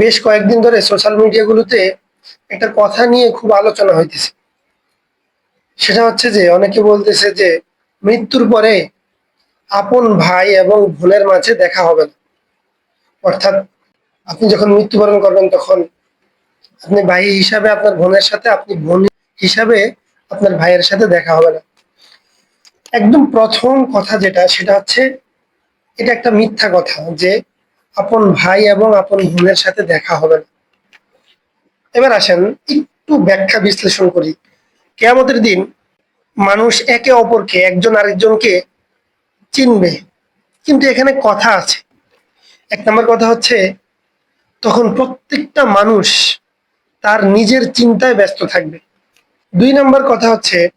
বেশ কয়েকদিন ধরে সোশ্যাল মিডিয়াগুলোতে একটা কথা নিয়ে খুব আলোচনা হইতেছে। সেটা হচ্ছে যে, অনেকে বলতেছে যে, মৃত্যুর পরে আপন ভাই এবং বোনের মাঝে দেখা হবে না। অর্থাৎ আপনি যখন মৃত্যুবরণ করবেন তখন আপনি ভাই হিসাবে আপনার বোনের সাথে, আপনি বোন হিসাবে আপনার ভাইয়ের সাথে দেখা হবে না। একদম প্রথম কথা যেটা, সেটা হচ্ছে এটা একটা মিথ্যা কথা যে আপন ভাই এবং আপন বোনের সাথে দেখা হবে না। এবার আসেন, একটু ব্যাখ্যা বিশ্লেষণ করি। কেয়ামতের দিন মানুষ একে অপরকে, একজন আরেকজনকে চিনবে। কিন্তু এখানে কথা আছে। এক নম্বর কথা হচ্ছে, তখন প্রত্যেকটা মানুষ তার নিজের চিন্তায় ব্যস্ত থাকবে। দুই নম্বর কথা হচ্ছে,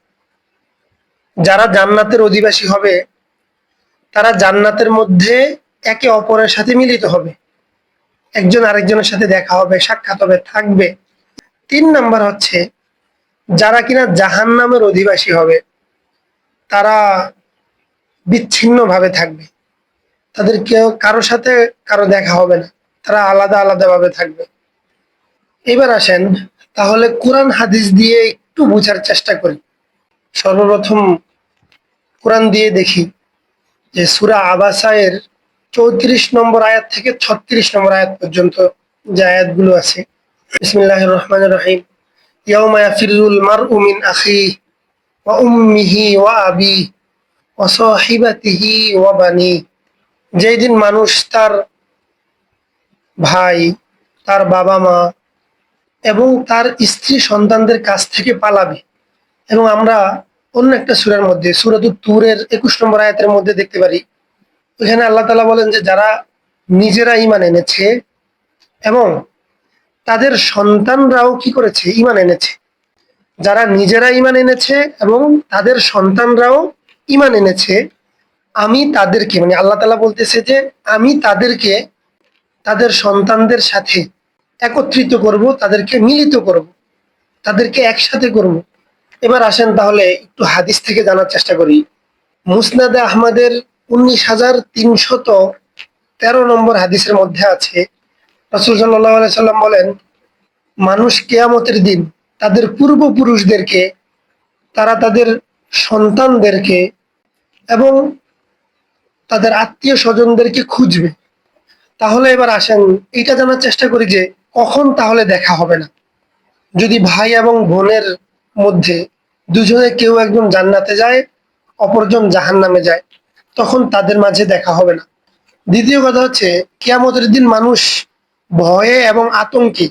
যারা জান্নাতের অধিবাসী হবে, তারা জান্নাতের মধ্যে একে অপরের সাথে মিলিত হবে। একজন আরেকজনের সাথে দেখা হবে, সাক্ষাৎ হবে, থাকবে। তিন নাম্বার হচ্ছে, যারা কিনা জাহান নামের অধিবাসী হবে, তারা বিচ্ছিন্ন ভাবে থাকবে। তাদের কেউ কারও সাথে কারও দেখা হবে না, তারা আলাদা আলাদা ভাবে থাকবে। এবার আসেন, তাহলে কোরআন হাদিস দিয়ে একটু বোঝার চেষ্টা করি। সর্বপ্রথম কোরআন দিয়ে দেখি যে সুরা আবাসায়ের চৌত্রিশ নম্বর আয়াত থেকে ছত্রিশ নম্বর আয়াত পর্যন্ত যে আয়াতগুলো আছে। বিসমিল্লাহ রহমান রহিম। আখি ওয়া উম্মিহি ওয়া আবি ওয়া সাহিবাতিহি ওয়া বানি। যেই দিন মানুষ তার ভাই, তার বাবা মা এবং তার স্ত্রী সন্তানদের কাছ থেকে পালাবে এবং আমরা অন্য একটা সুরের মধ্যে সুরাত তুরের একুশ নম্বর আয়াতের মধ্যে দেখতে পারি ওখানে আল্লাহ তালা বলেন যে যারা নিজেরা ইমান এনেছে এবং তাদের সন্তানরাও কি করেছে? ইমান এনেছে। যারা নিজেরা ইমান এনেছে এবং তাদের সন্তানরাও ইমান এনেছে, আমি তাদেরকে মানে আল্লাহ তালা বলতেছে যে আমি তাদেরকে, তাদের সন্তানদের সাথে একত্রিত করব, তাদেরকে মিলিত করব, তাদেরকে একসাথে করব। এবার আসেন তাহলে একটু হাদিস থেকে জানার চেষ্টা করি। মুসনাদে আহমদের উনিশ হাজার তিনশত তেরো নম্বর হাদিসের মধ্যে আছে। রসুল সাল্লাহ সাল্লাম বলেন, মানুষ কেয়ামতের দিন তাদের পূর্বপুরুষদেরকে, তারা তাদের সন্তানদেরকে এবং তাদের আত্মীয় স্বজনদেরকে খুঁজবে। তাহলে এবার আসেন এটা জানার চেষ্টা করি যে কখন তাহলে দেখা হবে না। যদি ভাই এবং বোনের মধ্যে দুজনে কেউ একজন জান্নাতে যায়, অপরজন জাহান নামে যায় তখন তাদের মাঝে দেখা হবে না। দ্বিতীয় কথা হচ্ছে, কিয়ামতের দিন মানুষ ভয়ে এবং আতঙ্কে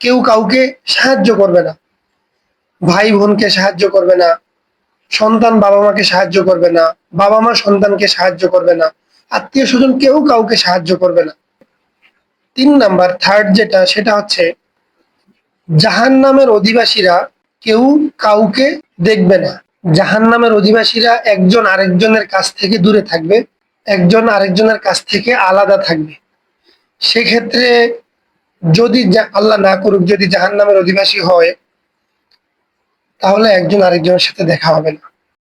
কেউ কাউকে সাহায্য করবে না। ভাই বোনকে সাহায্য করবে না, সন্তান বাবা মাকে সাহায্য করবে না বাবা মা সন্তানকে সাহায্য করবে না আত্মীয় স্বজন কেউ কাউকে সাহায্য করবে না। তিন নাম্বার থার্ড যেটা, সেটা হচ্ছে জাহান নামের অধিবাসীরা কেউ কাউকে দেখবে না। জাহান নামের অধিবাসীরা একজন আরেকজনের কাছ থেকে দূরে থাকবে, একজন আরেকজনের কাছ থেকে আলাদা থাকবে। সেক্ষেত্রে যদি আল্লাহ না করুক, যদি জাহান নামের অধিবাসী হয়, তাহলে একজন আরেকজনের সাথে দেখা হবে না।